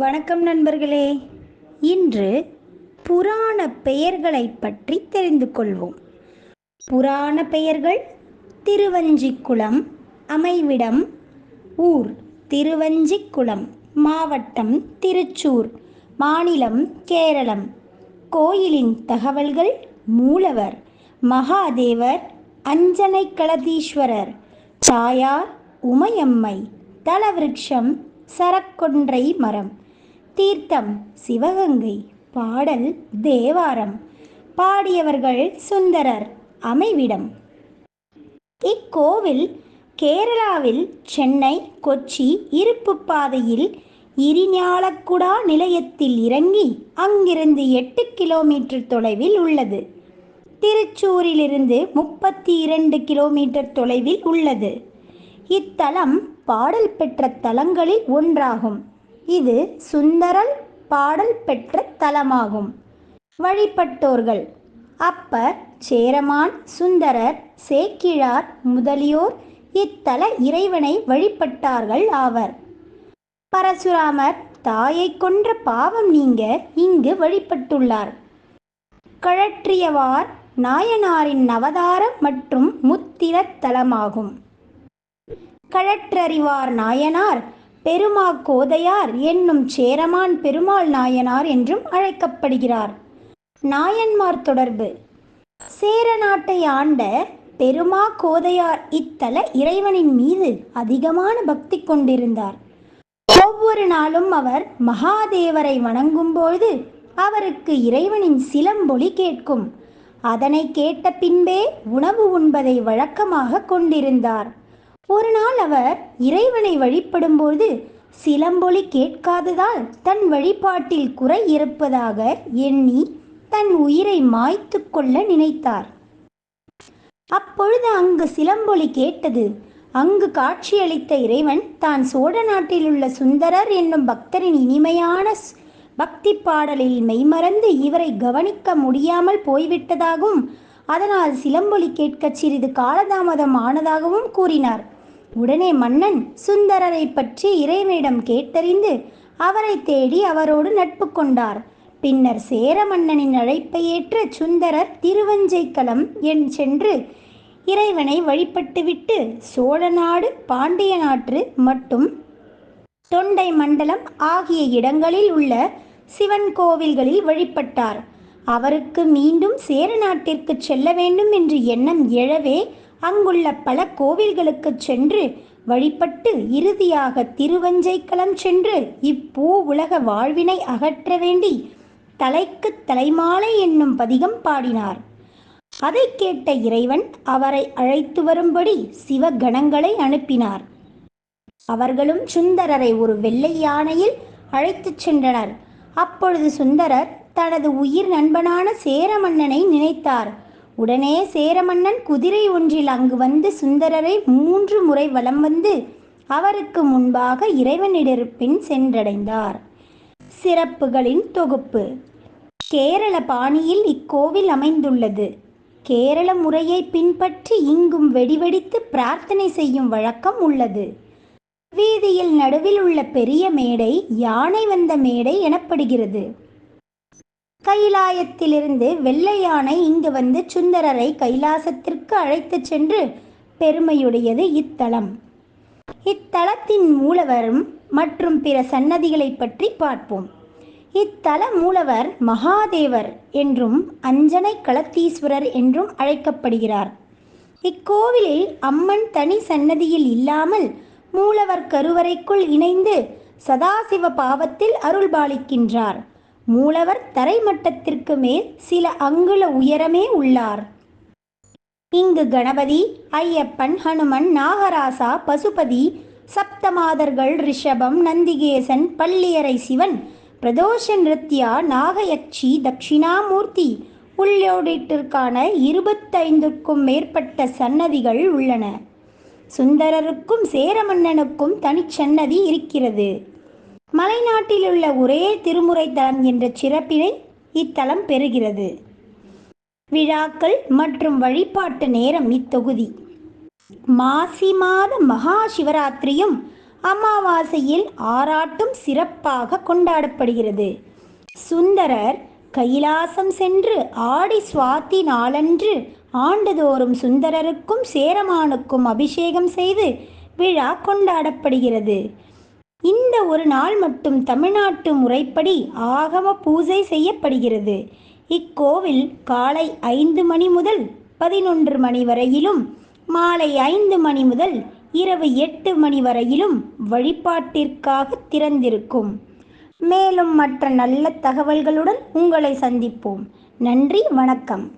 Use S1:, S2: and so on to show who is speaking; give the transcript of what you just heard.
S1: வணக்கம் நண்பர்களே. இன்று புராண பெயர்களை பற்றி தெரிந்து கொள்வோம். புராண பெயர்கள் திருவஞ்சிக்குளம் அமைவிடம் ஊர் திருவஞ்சிக்குளம் மாவட்டம் திருச்சூர் மாநிலம் கேரளம். கோயிலின் தகவல்கள் மூலவர் மகாதேவர் அஞ்சனை கலதீஸ்வரர் தாயார் உமையம்மை தலவிருட்சம் சரக்கொன்றை மரம் தீர்த்தம் சிவகங்கை பாடல் தேவாரம். பாடியவர்கள் சுந்தரர் அமைவிடம். இக்கோவில் கேரளாவில் சென்னை கொச்சி இருப்பு பாதையில் இரிஞாலக்குடா நிலையத்தில் இறங்கி அங்கிருந்து எட்டு கிலோமீட்டர் தொலைவில் உள்ளது. திருச்சூரிலிருந்து முப்பத்தி இரண்டு கிலோமீட்டர் தொலைவில் உள்ளது. இத்தலம் பாடல் பெற்ற தலங்களில் ஒன்றாகும். இது சுந்தரல் பாடல் பெற்ற தலமாகும். வழிபட்டோர்கள். அப்பர் சேரமான் சுந்தரர் சேக்கிழார் முதலியோர் இத்தல இறைவனை வழிபட்டார்கள் ஆவர். பரசுராமர் தாயை கொன்ற பாவம் நீங்க இங்கு வழிபட்டுள்ளார். கழற்றியவார் நாயனாரின் அவதாரம் மற்றும் முத்திரத் தலமாகும். கழற்றறிவார் நாயனார் பெருமா கோதையார் என்னும் சேரமான் பெருமாள் நாயனார் என்றும் அழைக்கப்படுகிறார். நாயன்மார் தொடர்பு. சேர நாட்டை ஆண்ட பெருமா கோதையார் இத்தல இறைவனின் மீது அதிகமான பக்தி கொண்டிருந்தார். ஒவ்வொரு நாளும் அவர் மகாதேவரை வணங்கும்போது அவருக்கு இறைவனின் சிலம்பொலி கேட்கும். அதனை கேட்ட பின்பே உணவு உண்பதை வழக்கமாக கொண்டிருந்தார். ஒரு நாள் அவர் இறைவனை வழிபடும்போது சிலம்பொலி கேட்காததால் தன் வழிபாட்டில் குறை இருப்பதாக எண்ணி தன் உயிரை மாய்த்து கொள்ள நினைத்தார். அப்பொழுது அங்கு சிலம்பொலி கேட்டது அங்கு காட்சியளித்த இறைவன் தான் சோழ நாட்டில் உள்ள சுந்தரர் என்னும் பக்தரின் இனிமையான ஸ்- பக்தி பாடலில் மெய்மறந்து இவரை கவனிக்க முடியாமல் போய்விட்டதாகவும் அதனால் சிலம்பொலி கேட்க சிறிது காலதாமதம் ஆனதாகவும் கூறினார். உடனே மன்னன் சுந்தரரை பற்றி இறைவனிடம் கேட்டறிந்து அவரை தேடி அவரோடு நட்பு கொண்டார். பின்னர் சேர மன்னனின் அழைப்பை ஏற்ற சுந்தரர் திருவஞ்சைக்களம் என் சென்று இறைவனை வழிபட்டுவிட்டு சோழநாடு பாண்டிய நாட்டு மற்றும் தொண்டை மண்டலம் ஆகிய இடங்களில் உள்ள சிவன் கோவில்களில் வழிபட்டார். அவருக்கு மீண்டும் சேர நாட்டிற்கு செல்ல வேண்டும் என்று எண்ணம் எழவே அங்குள்ள பல கோவில்களுக்கு சென்று வழிபட்டு இறுதியாக திருவஞ்சைக்களம் சென்று இப்பூ உலக வாழ்வினை அகற்ற வேண்டி தலைக்கு தலைமாலை என்னும் பதிகம் பாடினார். அதை கேட்ட இறைவன் அவரை அழைத்து வரும்படி சிவகணங்களை அனுப்பினார். அவர்களும் சுந்தரரை ஒரு வெள்ளை யானையில் அழைத்துச் சென்றனர். அப்பொழுது சுந்தரர் தனது உயிர் நண்பனான சேரமன்னனை நினைத்தார். உடனே சேரமன்னன் குதிரை ஒன்றில் அங்கு வந்து சுந்தரரை மூன்று முறை வலம் வந்து அவருக்கு முன்பாக இறைவனிடருப்பின் சென்றடைந்தார். சிறப்புகளின் தொகுப்பு. கேரள பாணியில் இக்கோவில் அமைந்துள்ளது. கேரள முறையை பின்பற்றி இங்கும் வெடிவெடித்து பிரார்த்தனை செய்யும் வழக்கம் உள்ளது. வீதியில் நடுவில் உள்ள பெரிய மேடை யானை வந்த மேடை எனப்படுகிறது. கைலாயத்திலிருந்து வெள்ளை யானை இங்கு வந்து சுந்தரரை கைலாசத்திற்கு அழைத்துச் சென்று பெருமையுடையது இத்தலம். இத்தலத்தின் மூலவரும் மற்றும் பிற சன்னதிகளை பற்றி பார்ப்போம். இத்தல மூலவர் மகாதேவர் என்றும் அஞ்சனை களத்தீஸ்வரர் என்றும் அழைக்கப்படுகிறார். இக்கோவிலில் அம்மன் தனி சன்னதியில் இல்லாமல் மூலவர் கருவறைக்குள் இணைந்து சதாசிவ பாவத்தில் அருள்பாலிக்கின்றார். மூலவர் தரைமட்டத்திற்கு மேல் சில அங்குல உயரமே உள்ளார். இங்கு கணபதி ஐயப்பன் ஹனுமன் நாகராசா பசுபதி சப்தமாதர்கள் ரிஷபம் நந்திகேசன் பள்ளியறை சிவன் பிரதோஷ நிருத்யா நாகயக்ஷி தட்சிணாமூர்த்தி உள்ளோடிட்டிற்கான இருபத்தைந்துக்கும் மேற்பட்ட சன்னதிகள் உள்ளன. சுந்தரருக்கும் சேரமன்னனுக்கும் தனிச்சன்னதி இருக்கிறது. மலைநாட்டில் உள்ள ஒரே திருமுறை தலம் என்ற சிறப்பினை இத்தலம் பெறுகிறது. விழாக்கள் மற்றும் வழிபாட்டு நேரம் இத்தொகுதி. மாசி மாத மகா சிவராத்திரியும் அமாவாசையில் ஆராட்டும் சிறப்பாக கொண்டாடப்படுகிறது. சுந்தரர் கைலாசம் சென்று ஆடி சுவாத்தி நாளன்று ஆண்டுதோறும் சுந்தரருக்கும் சேரமானுக்கும் அபிஷேகம் செய்து விழா கொண்டாடப்படுகிறது. இந்த ஒரு நாள் மட்டும் தமிழ்நாட்டு முறைப்படி ஆகம பூஜை செய்யப்படுகிறது. இக்கோவில் காலை ஐந்து மணி முதல் பதினொன்று மணி வரையிலும் மாலை ஐந்து மணி முதல் இரவு எட்டு மணி வரையிலும் வழிபாட்டிற்காக திறந்திருக்கும். மேலும் மற்ற நல்ல தகவல்களுடன் உங்களை சந்திப்போம். நன்றி வணக்கம்.